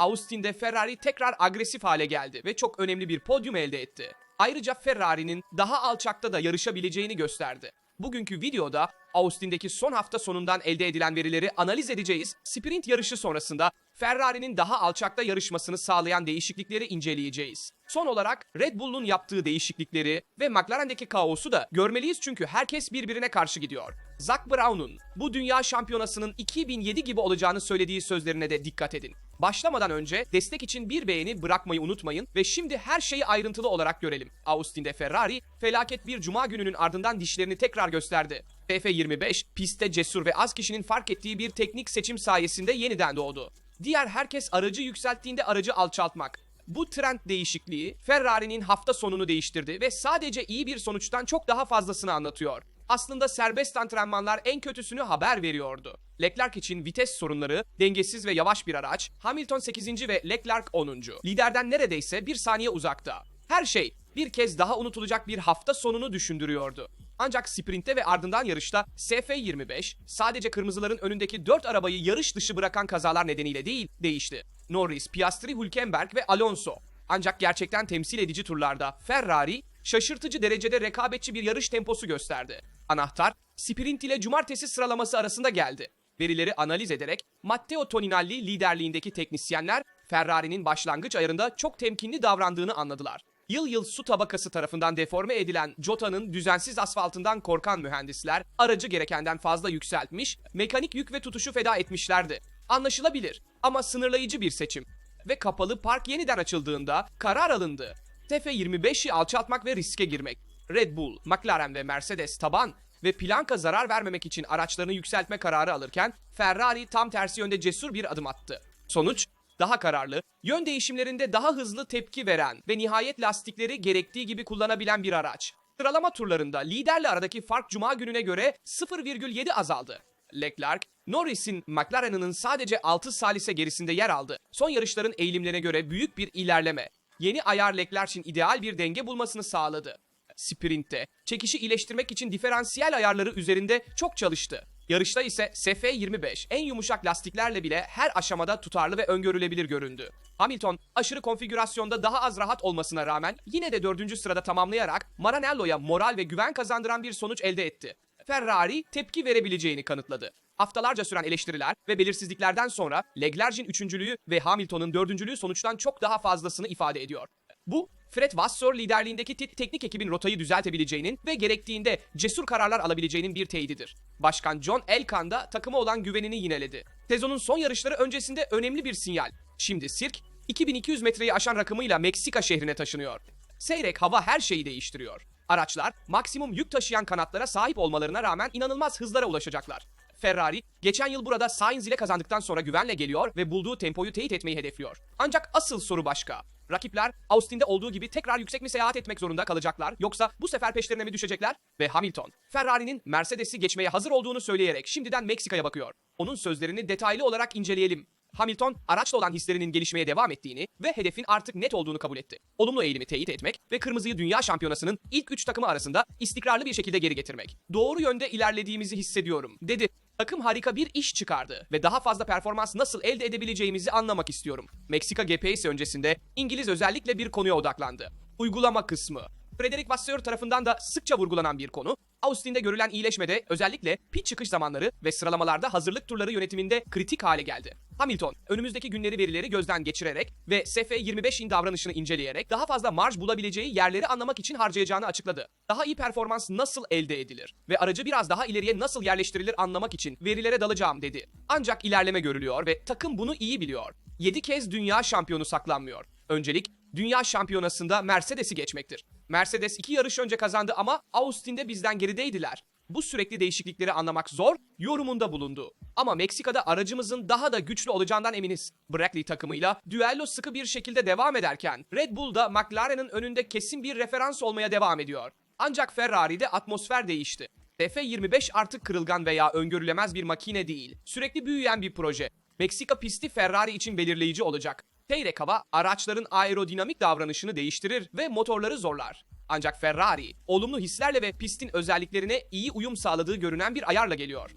Austin'de Ferrari tekrar agresif hale geldi ve çok önemli bir podyum elde etti. Ayrıca Ferrari'nin daha alçakta da yarışabileceğini gösterdi. Bugünkü videoda Austin'deki son hafta sonundan elde edilen verileri analiz edeceğiz. Sprint yarışı sonrasında Ferrari'nin daha alçakta yarışmasını sağlayan değişiklikleri inceleyeceğiz. Son olarak Red Bull'un yaptığı değişiklikleri ve McLaren'deki kaosu da görmeliyiz çünkü herkes birbirine karşı gidiyor. Zak Brown'un bu dünya şampiyonasının 2007 gibi olacağını söylediği sözlerine de dikkat edin. Başlamadan önce destek için bir beğeni bırakmayı unutmayın ve şimdi her şeyi ayrıntılı olarak görelim. Austin'de Ferrari felaket bir cuma gününün ardından dişlerini tekrar gösterdi. F25 pistte cesur ve az kişinin fark ettiği bir teknik seçim sayesinde yeniden doğdu. Diğer herkes aracı yükselttiğinde aracı alçaltmak. Bu trend değişikliği Ferrari'nin hafta sonunu değiştirdi ve sadece iyi bir sonuçtan çok daha fazlasını anlatıyor. Aslında serbest antrenmanlar en kötüsünü haber veriyordu. Leclerc için vites sorunları, dengesiz ve yavaş bir araç, Hamilton 8. ve Leclerc 10. Liderden neredeyse bir saniye uzakta. Her şey bir kez daha unutulacak bir hafta sonunu düşündürüyordu. Ancak sprintte ve ardından yarışta SF25 sadece kırmızıların önündeki 4 arabayı yarış dışı bırakan kazalar nedeniyle değil değişti. Norris, Piastri, Hülkenberg ve Alonso. Ancak gerçekten temsil edici turlarda Ferrari şaşırtıcı derecede rekabetçi bir yarış temposu gösterdi. Anahtar sprint ile cumartesi sıralaması arasında geldi. Verileri analiz ederek Matteo Toninalli liderliğindeki teknisyenler Ferrari'nin başlangıç ayarında çok temkinli davrandığını anladılar. Yıl yıl su tabakası tarafından deforme edilen Jota'nın düzensiz asfaltından korkan mühendisler aracı gerekenden fazla yükseltmiş, mekanik yük ve tutuşu feda etmişlerdi. Anlaşılabilir ama sınırlayıcı bir seçim. Ve kapalı park yeniden açıldığında karar alındı. TF25'i alçaltmak ve riske girmek. Red Bull, McLaren ve Mercedes taban ve planka zarar vermemek için araçlarını yükseltme kararı alırken Ferrari tam tersi yönde cesur bir adım attı. Sonuç daha kararlı, yön değişimlerinde daha hızlı tepki veren ve nihayet lastikleri gerektiği gibi kullanabilen bir araç. Sıralama turlarında liderle aradaki fark cuma gününe göre 0,7 azaldı. Leclerc, Norris'in McLaren'ının sadece 6 salise gerisinde yer aldı. Son yarışların eğilimlerine göre büyük bir ilerleme. Yeni ayar Leclerc'in ideal bir denge bulmasını sağladı. Sprintte çekişi iyileştirmek için diferansiyel ayarları üzerinde çok çalıştı. Yarışta ise SF25 en yumuşak lastiklerle bile her aşamada tutarlı ve öngörülebilir göründü. Hamilton aşırı konfigürasyonda daha az rahat olmasına rağmen yine de dördüncü sırada tamamlayarak Maranello'ya moral ve güven kazandıran bir sonuç elde etti. Ferrari tepki verebileceğini kanıtladı. Haftalarca süren eleştiriler ve belirsizliklerden sonra Leclerc'in üçüncülüğü ve Hamilton'ın dördüncülüğü sonuçtan çok daha fazlasını ifade ediyor. Bu, Fred Vasseur liderliğindeki te- teknik ekibin rotayı düzeltebileceğinin ve gerektiğinde cesur kararlar alabileceğinin bir teyididir. Başkan John Elkann da takıma olan güvenini yineledi. Sezonun son yarışları öncesinde önemli bir sinyal. Şimdi Sirk, 2200 metreyi aşan rakımıyla Meksika şehrine taşınıyor. Seyrek hava her şeyi değiştiriyor. Araçlar maksimum yük taşıyan kanatlara sahip olmalarına rağmen inanılmaz hızlara ulaşacaklar. Ferrari, geçen yıl burada Sainz ile kazandıktan sonra güvenle geliyor ve bulduğu tempoyu teyit etmeyi hedefliyor. Ancak asıl soru başka. Rakipler Austin'de olduğu gibi tekrar yüksek mi seyahat etmek zorunda kalacaklar yoksa bu sefer peşlerine mi düşecekler? Ve Hamilton, Ferrari'nin Mercedes'i geçmeye hazır olduğunu söyleyerek şimdiden Meksika'ya bakıyor. Onun sözlerini detaylı olarak inceleyelim. Hamilton, araçla olan hislerinin gelişmeye devam ettiğini ve hedefin artık net olduğunu kabul etti. Olumlu eğilimi teyit etmek ve kırmızıyı dünya şampiyonasının ilk 3 takımı arasında istikrarlı bir şekilde geri getirmek. Doğru yönde ilerlediğimizi hissediyorum, dedi. Takım harika bir iş çıkardı ve daha fazla performans nasıl elde edebileceğimizi anlamak istiyorum. Meksika GP'si öncesinde İngiliz özellikle bir konuya odaklandı. Uygulama kısmı. Frederick Vasseur tarafından da sıkça vurgulanan bir konu, Austin'de görülen iyileşmede özellikle pit çıkış zamanları ve sıralamalarda hazırlık turları yönetiminde kritik hale geldi. Hamilton, önümüzdeki günleri verileri gözden geçirerek ve SF25'in davranışını inceleyerek daha fazla marj bulabileceği yerleri anlamak için harcayacağını açıkladı. Daha iyi performans nasıl elde edilir ve aracı biraz daha ileriye nasıl yerleştirilir anlamak için verilere dalacağım dedi. Ancak ilerleme görülüyor ve takım bunu iyi biliyor. 7 kez dünya şampiyonu saklanmıyor. Öncelik dünya şampiyonasında Mercedes'i geçmektir. Mercedes iki yarış önce kazandı ama Austin'de bizden gerideydiler. Bu sürekli değişiklikleri anlamak zor, yorumunda bulundu. Ama Meksika'da aracımızın daha da güçlü olacağından eminiz. Brackley takımıyla düello sıkı bir şekilde devam ederken Red Bull da McLaren'ın önünde kesin bir referans olmaya devam ediyor. Ancak Ferrari'de atmosfer değişti. F25 artık kırılgan veya öngörülemez bir makine değil. Sürekli büyüyen bir proje. Meksika pisti Ferrari için belirleyici olacak. Seyrek hava araçların aerodinamik davranışını değiştirir ve motorları zorlar. Ancak Ferrari olumlu hislerle ve pistin özelliklerine iyi uyum sağladığı görünen bir ayarla geliyor.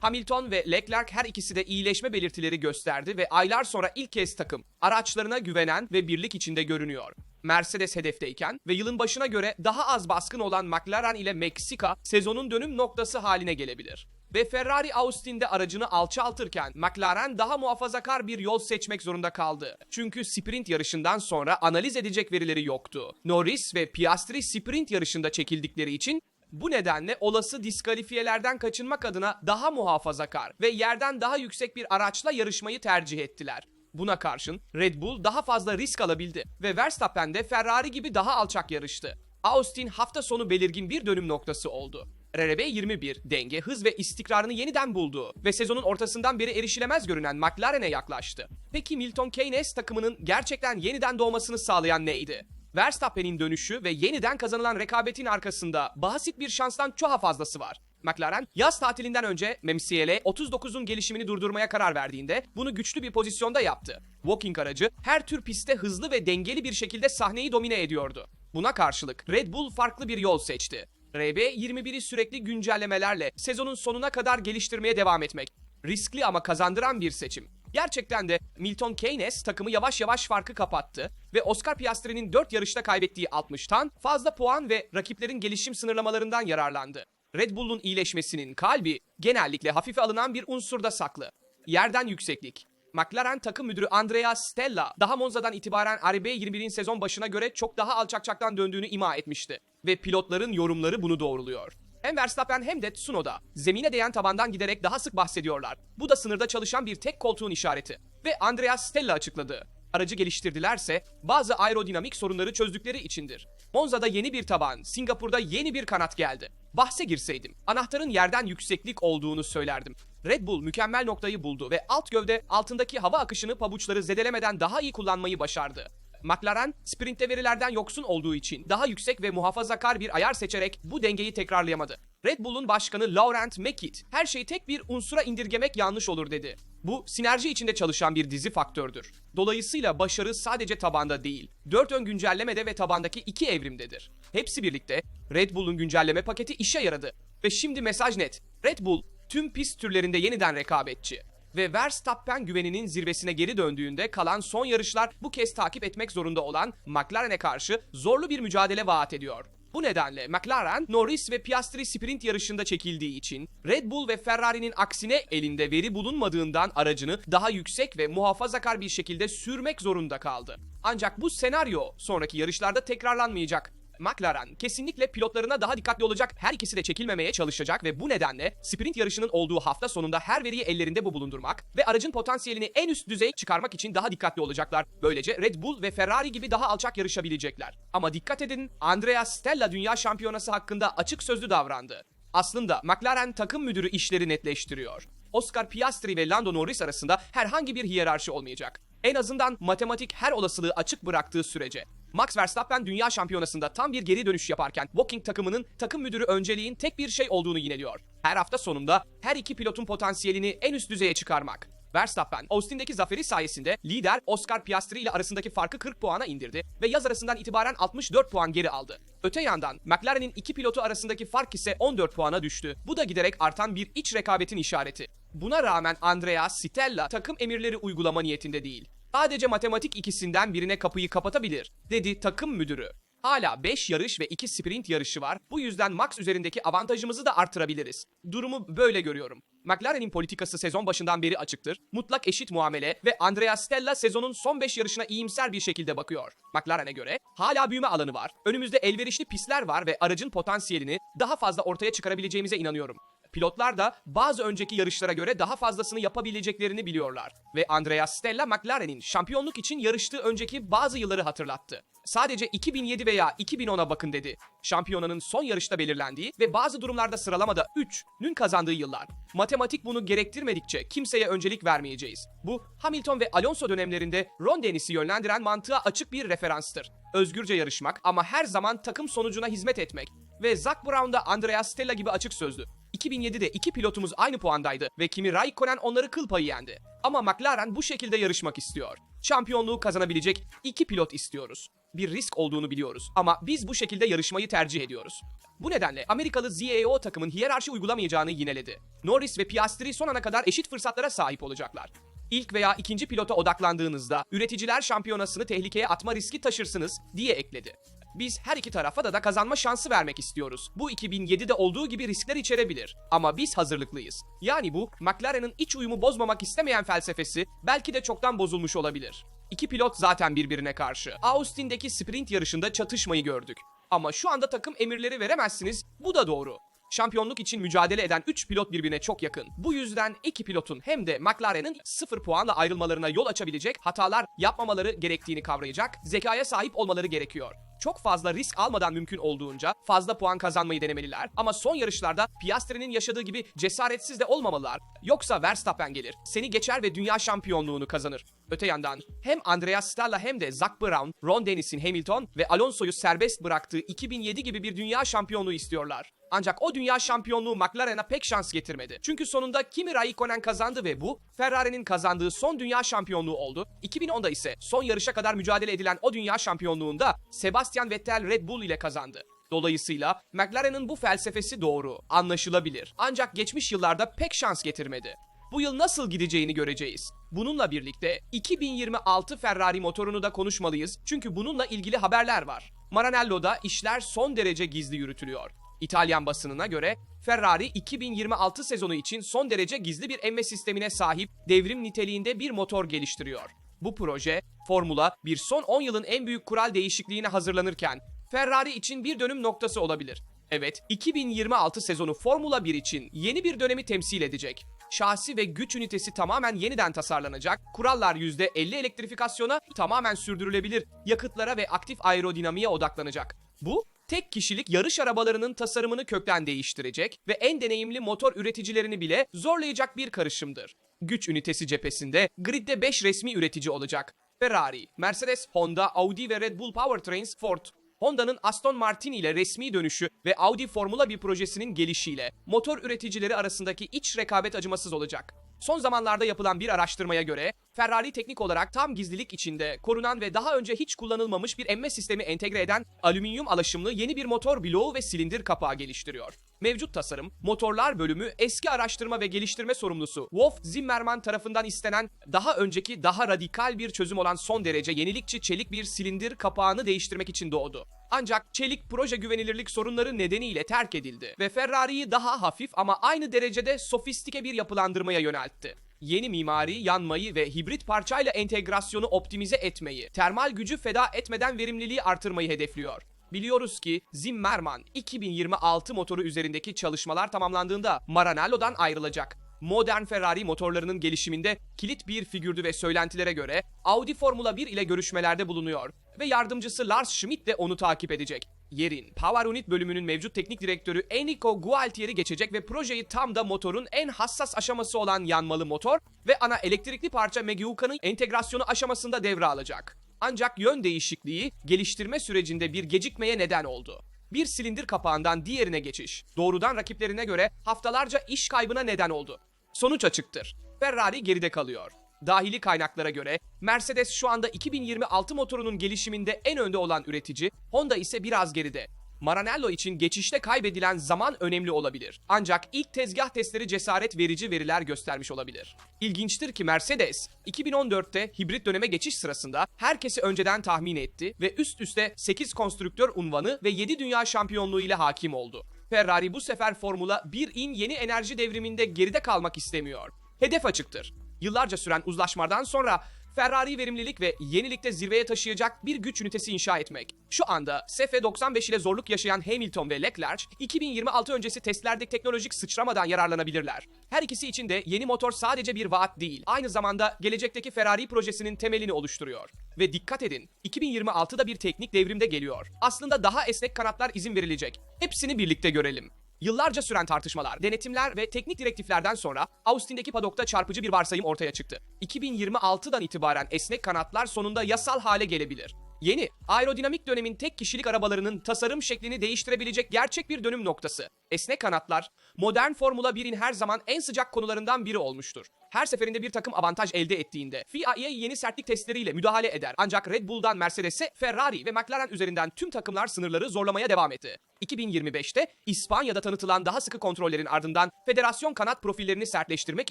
Hamilton ve Leclerc her ikisi de iyileşme belirtileri gösterdi ve aylar sonra ilk kez takım araçlarına güvenen ve birlik içinde görünüyor. Mercedes hedefteyken ve yılın başına göre daha az baskın olan McLaren ile Meksika sezonun dönüm noktası haline gelebilir. Ve Ferrari Austin'de aracını alçaltırken McLaren daha muhafazakar bir yol seçmek zorunda kaldı. Çünkü sprint yarışından sonra analiz edecek verileri yoktu. Norris ve Piastri sprint yarışında çekildikleri için bu nedenle olası diskalifiyelerden kaçınmak adına daha muhafazakar ve yerden daha yüksek bir araçla yarışmayı tercih ettiler. Buna karşın Red Bull daha fazla risk alabildi ve Verstappen de Ferrari gibi daha alçak yarıştı. Austin hafta sonu belirgin bir dönüm noktası oldu. RB 21 denge, hız ve istikrarını yeniden buldu ve sezonun ortasından beri erişilemez görünen McLaren'e yaklaştı. Peki Milton Keynes takımının gerçekten yeniden doğmasını sağlayan neydi? Verstappen'in dönüşü ve yeniden kazanılan rekabetin arkasında basit bir şanstan çok fazlası var. McLaren yaz tatilinden önce MCL'e 39'un gelişimini durdurmaya karar verdiğinde bunu güçlü bir pozisyonda yaptı. Walking aracı her tür pistte hızlı ve dengeli bir şekilde sahneyi domine ediyordu. Buna karşılık Red Bull farklı bir yol seçti. RB21'i sürekli güncellemelerle sezonun sonuna kadar geliştirmeye devam etmek. Riskli ama kazandıran bir seçim. Gerçekten de Milton Keynes takımı yavaş yavaş farkı kapattı ve Oscar Piastri'nin 4 yarışta kaybettiği 60'tan fazla puan ve rakiplerin gelişim sınırlamalarından yararlandı. Red Bull'un iyileşmesinin kalbi genellikle hafife alınan bir unsurda saklı. Yerden yükseklik. McLaren takım müdürü Andrea Stella daha Monza'dan itibaren RB21'in sezon başına göre çok daha alçakçaktan döndüğünü ima etmişti. Ve pilotların yorumları bunu doğruluyor. Hem Verstappen hem de Tsunoda zemine değen tabandan giderek daha sık bahsediyorlar. Bu da sınırda çalışan bir tek koltuğun işareti. Ve Andrea Stella açıkladı. Aracı geliştirdilerse bazı aerodinamik sorunları çözdükleri içindir. Monza'da yeni bir taban, Singapur'da yeni bir kanat geldi. Bahse girseydim, anahtarın yerden yükseklik olduğunu söylerdim. Red Bull mükemmel noktayı buldu ve alt gövde altındaki hava akışını pabuçları zedelemeden daha iyi kullanmayı başardı. McLaren sprintte verilerden yoksun olduğu için daha yüksek ve muhafazakar bir ayar seçerek bu dengeyi tekrarlayamadı. Red Bull'un başkanı Laurent Mekiet her şeyi tek bir unsura indirgemek yanlış olur dedi. Bu sinerji içinde çalışan bir dizi faktördür. Dolayısıyla başarı sadece tabanda değil, 4 ön güncellemede ve tabandaki iki evrimdedir. Hepsi birlikte Red Bull'un güncelleme paketi işe yaradı. Ve şimdi mesaj net. Red Bull tüm pist türlerinde yeniden rekabetçi ve Verstappen güveninin zirvesine geri döndüğünde kalan son yarışlar bu kez takip etmek zorunda olan McLaren'e karşı zorlu bir mücadele vaat ediyor. Bu nedenle McLaren, Norris ve Piastri sprint yarışında çekildiği için Red Bull ve Ferrari'nin aksine elinde veri bulunmadığından aracını daha yüksek ve muhafazakar bir şekilde sürmek zorunda kaldı. Ancak bu senaryo sonraki yarışlarda tekrarlanmayacak. McLaren kesinlikle pilotlarına daha dikkatli olacak, her ikisi de çekilmemeye çalışacak ve bu nedenle sprint yarışının olduğu hafta sonunda her veriyi ellerinde bu bulundurmak ve aracın potansiyelini en üst düzey çıkarmak için daha dikkatli olacaklar. Böylece Red Bull ve Ferrari gibi daha alçak yarışabilecekler. Ama dikkat edin, Andrea Stella Dünya Şampiyonası hakkında açık sözlü davrandı. Aslında McLaren takım müdürü işleri netleştiriyor. Oscar Piastri ve Lando Norris arasında herhangi bir hiyerarşi olmayacak. En azından matematik her olasılığı açık bıraktığı sürece. Max Verstappen dünya şampiyonasında tam bir geri dönüş yaparken Walking takımının takım müdürü önceliğin tek bir şey olduğunu yineliyor. Her hafta sonunda her iki pilotun potansiyelini en üst düzeye çıkarmak. Verstappen, Austin'deki zaferi sayesinde lider Oscar Piastri ile arasındaki farkı 40 puana indirdi ve yaz arasından itibaren 64 puan geri aldı. Öte yandan McLaren'in iki pilotu arasındaki fark ise 14 puana düştü. Bu da giderek artan bir iç rekabetin işareti. Buna rağmen Andrea Stella takım emirleri uygulama niyetinde değil. Sadece matematik ikisinden birine kapıyı kapatabilir, dedi takım müdürü. Hala 5 yarış ve 2 sprint yarışı var. Bu yüzden Max üzerindeki avantajımızı da arttırabiliriz. Durumu böyle görüyorum. McLaren'in politikası sezon başından beri açıktır. Mutlak eşit muamele ve Andrea Stella sezonun son 5 yarışına iyimser bir şekilde bakıyor. McLaren'e göre hala büyüme alanı var. Önümüzde elverişli pistler var ve aracın potansiyelini daha fazla ortaya çıkarabileceğimize inanıyorum. Pilotlar da bazı önceki yarışlara göre daha fazlasını yapabileceklerini biliyorlar. Ve Andrea Stella McLaren'in şampiyonluk için yarıştığı önceki bazı yılları hatırlattı. Sadece 2007 veya 2010'a bakın dedi. Şampiyonanın son yarışta belirlendiği ve bazı durumlarda sıralamada 3'nün kazandığı yıllar. Matematik bunu gerektirmedikçe kimseye öncelik vermeyeceğiz. Bu Hamilton ve Alonso dönemlerinde Ron Dennis'i yönlendiren mantığa açık bir referanstır. Özgürce yarışmak ama her zaman takım sonucuna hizmet etmek. Ve Zak Brown da Andrea Stella gibi açık sözlü. 2007'de iki pilotumuz aynı puandaydı ve Kimi Raikkonen onları kıl payı yendi. Ama McLaren bu şekilde yarışmak istiyor. Şampiyonluğu kazanabilecek iki pilot istiyoruz. bir risk olduğunu biliyoruz ama biz bu şekilde yarışmayı tercih ediyoruz. Bu nedenle Amerikalı ZAO takımın hiyerarşi uygulamayacağını yineledi. Norris ve Piastri son ana kadar eşit fırsatlara sahip olacaklar. İlk veya ikinci pilota odaklandığınızda üreticiler şampiyonasını tehlikeye atma riski taşırsınız diye ekledi. Biz her iki tarafa da da kazanma şansı vermek istiyoruz. Bu 2007'de olduğu gibi riskler içerebilir. Ama biz hazırlıklıyız. Yani bu McLaren'ın iç uyumu bozmamak istemeyen felsefesi belki de çoktan bozulmuş olabilir. İki pilot zaten birbirine karşı. Austin'deki sprint yarışında çatışmayı gördük. Ama şu anda takım emirleri veremezsiniz. Bu da doğru. Şampiyonluk için mücadele eden 3 pilot birbirine çok yakın. Bu yüzden iki pilotun hem de McLaren'ın 0 puanla ayrılmalarına yol açabilecek hatalar yapmamaları gerektiğini kavrayacak, zekaya sahip olmaları gerekiyor. Çok fazla risk almadan mümkün olduğunca fazla puan kazanmayı denemeliler. Ama son yarışlarda Piastri'nin yaşadığı gibi cesaretsiz de olmamalılar. Yoksa Verstappen gelir, seni geçer ve dünya şampiyonluğunu kazanır. Öte yandan hem Andreas Stella hem de Zak Brown, Ron Dennis'in Hamilton ve Alonso'yu serbest bıraktığı 2007 gibi bir dünya şampiyonluğu istiyorlar. Ancak o dünya şampiyonluğu McLaren'a pek şans getirmedi. Çünkü sonunda Kimi Raikkonen kazandı ve bu Ferrari'nin kazandığı son dünya şampiyonluğu oldu. 2010'da ise son yarışa kadar mücadele edilen o dünya şampiyonluğunda Sebastian Vettel Red Bull ile kazandı. Dolayısıyla McLaren'ın bu felsefesi doğru, anlaşılabilir. Ancak geçmiş yıllarda pek şans getirmedi. Bu yıl nasıl gideceğini göreceğiz. Bununla birlikte 2026 Ferrari motorunu da konuşmalıyız çünkü bununla ilgili haberler var. Maranello'da işler son derece gizli yürütülüyor. İtalyan basınına göre Ferrari 2026 sezonu için son derece gizli bir emme sistemine sahip devrim niteliğinde bir motor geliştiriyor. Bu proje Formula bir son 10 yılın en büyük kural değişikliğine hazırlanırken Ferrari için bir dönüm noktası olabilir. Evet, 2026 sezonu Formula 1 için yeni bir dönemi temsil edecek. Şasi ve güç ünitesi tamamen yeniden tasarlanacak, kurallar %50 elektrifikasyona tamamen sürdürülebilir, yakıtlara ve aktif aerodinamiğe odaklanacak. Bu, tek kişilik yarış arabalarının tasarımını kökten değiştirecek ve en deneyimli motor üreticilerini bile zorlayacak bir karışımdır. Güç ünitesi cephesinde gridde 5 resmi üretici olacak. Ferrari, Mercedes, Honda, Audi ve Red Bull Powertrains, Ford. Honda'nın Aston Martin ile resmi dönüşü ve Audi Formula 1 projesinin gelişiyle motor üreticileri arasındaki iç rekabet acımasız olacak. Son zamanlarda yapılan bir araştırmaya göre Ferrari teknik olarak tam gizlilik içinde korunan ve daha önce hiç kullanılmamış bir emme sistemi entegre eden alüminyum alaşımlı yeni bir motor bloğu ve silindir kapağı geliştiriyor. Mevcut tasarım, motorlar bölümü eski araştırma ve geliştirme sorumlusu Wolf Zimmermann tarafından istenen daha önceki daha radikal bir çözüm olan son derece yenilikçi çelik bir silindir kapağını değiştirmek için doğdu. Ancak çelik proje güvenilirlik sorunları nedeniyle terk edildi ve Ferrari'yi daha hafif ama aynı derecede sofistike bir yapılandırmaya yöneltti. Yeni mimari, yanmayı ve hibrit parçayla entegrasyonu optimize etmeyi, termal gücü feda etmeden verimliliği artırmayı hedefliyor. Biliyoruz ki Zimmermann 2026 motoru üzerindeki çalışmalar tamamlandığında Maranello'dan ayrılacak. Modern Ferrari motorlarının gelişiminde kilit bir figürdü ve söylentilere göre Audi Formula 1 ile görüşmelerde bulunuyor ve yardımcısı Lars Schmidt de onu takip edecek. Yerin Power Unit bölümünün mevcut teknik direktörü Enrico Gualtieri geçecek ve projeyi tam da motorun en hassas aşaması olan yanmalı motor ve ana elektrikli parça Megiuka'nın entegrasyonu aşamasında devralacak. Ancak yön değişikliği geliştirme sürecinde bir gecikmeye neden oldu. Bir silindir kapağından diğerine geçiş, doğrudan rakiplerine göre haftalarca iş kaybına neden oldu. Sonuç açıktır. Ferrari geride kalıyor. Dahili kaynaklara göre Mercedes şu anda 2026 motorunun gelişiminde en önde olan üretici, Honda ise biraz geride. Maranello için geçişte kaybedilen zaman önemli olabilir. Ancak ilk tezgah testleri cesaret verici veriler göstermiş olabilir. İlginçtir ki Mercedes 2014'te hibrit döneme geçiş sırasında herkesi önceden tahmin etti ve üst üste 8 konstrüktör unvanı ve 7 dünya şampiyonluğu ile hakim oldu. Ferrari bu sefer Formula 1'in yeni enerji devriminde geride kalmak istemiyor. Hedef açıktır. Yıllarca süren uzlaşmadan sonra Ferrari verimlilik ve yenilikte zirveye taşıyacak bir güç ünitesi inşa etmek. Şu anda SF95 ile zorluk yaşayan Hamilton ve Leclerc, 2026 öncesi testlerdeki teknolojik sıçramadan yararlanabilirler. Her ikisi için de yeni motor sadece bir vaat değil, aynı zamanda gelecekteki Ferrari projesinin temelini oluşturuyor. Ve dikkat edin, 2026'da bir teknik devrimde geliyor. Aslında daha esnek kanatlar izin verilecek. Hepsini birlikte görelim. Yıllarca süren tartışmalar, denetimler ve teknik direktiflerden sonra Austin'deki padokta çarpıcı bir varsayım ortaya çıktı. 2026'dan itibaren esnek kanatlar sonunda yasal hale gelebilir. Yeni, aerodinamik dönemin tek kişilik arabalarının tasarım şeklini değiştirebilecek gerçek bir dönüm noktası. Esnek kanatlar, modern Formula 1'in her zaman en sıcak konularından biri olmuştur. her seferinde bir takım avantaj elde ettiğinde FIA'ya yeni sertlik testleriyle müdahale eder. Ancak Red Bull'dan Mercedes'e, Ferrari ve McLaren üzerinden tüm takımlar sınırları zorlamaya devam etti. 2025'te İspanya'da tanıtılan daha sıkı kontrollerin ardından federasyon kanat profillerini sertleştirmek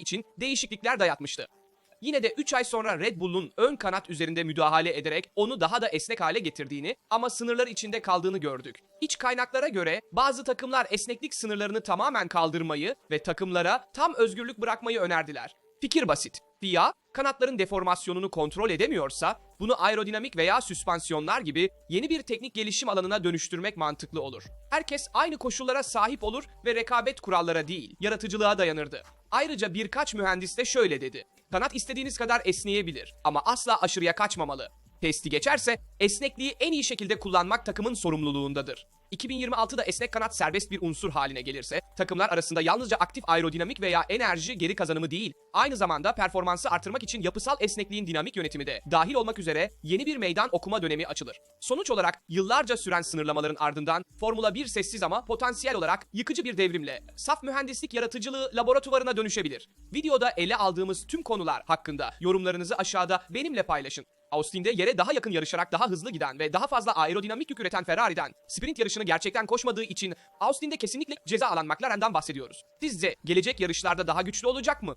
için değişiklikler dayatmıştı. Yine de 3 ay sonra Red Bull'un ön kanat üzerinde müdahale ederek onu daha da esnek hale getirdiğini ama sınırlar içinde kaldığını gördük. İç kaynaklara göre bazı takımlar esneklik sınırlarını tamamen kaldırmayı ve takımlara tam özgürlük bırakmayı önerdiler. Fikir basit. FIA, kanatların deformasyonunu kontrol edemiyorsa bunu aerodinamik veya süspansiyonlar gibi yeni bir teknik gelişim alanına dönüştürmek mantıklı olur. Herkes aynı koşullara sahip olur ve rekabet kurallara değil, yaratıcılığa dayanırdı. Ayrıca birkaç mühendis de şöyle dedi. Kanat istediğiniz kadar esneyebilir ama asla aşırıya kaçmamalı. Testi geçerse esnekliği en iyi şekilde kullanmak takımın sorumluluğundadır. 2026'da esnek kanat serbest bir unsur haline gelirse, takımlar arasında yalnızca aktif aerodinamik veya enerji geri kazanımı değil, aynı zamanda performansı artırmak için yapısal esnekliğin dinamik yönetimi de dahil olmak üzere yeni bir meydan okuma dönemi açılır. Sonuç olarak yıllarca süren sınırlamaların ardından Formula 1 sessiz ama potansiyel olarak yıkıcı bir devrimle saf mühendislik yaratıcılığı laboratuvarına dönüşebilir. Videoda ele aldığımız tüm konular hakkında yorumlarınızı aşağıda benimle paylaşın. Austin'de yere daha yakın yarışarak daha hızlı giden ve daha fazla aerodinamik yük üreten Ferrari'den sprint yarışını gerçekten koşmadığı için Austin'de kesinlikle ceza alan McLaren'dan bahsediyoruz. Sizce gelecek yarışlarda daha güçlü olacak mı?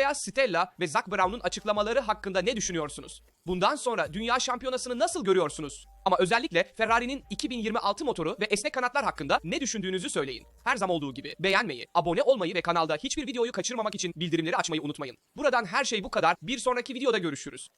Andreas Stella ve Zak Brown'un açıklamaları hakkında ne düşünüyorsunuz? Bundan sonra dünya şampiyonasını nasıl görüyorsunuz? Ama özellikle Ferrari'nin 2026 motoru ve esnek kanatlar hakkında ne düşündüğünüzü söyleyin. Her zaman olduğu gibi beğenmeyi, abone olmayı ve kanalda hiçbir videoyu kaçırmamak için bildirimleri açmayı unutmayın. Buradan her şey bu kadar. Bir sonraki videoda görüşürüz.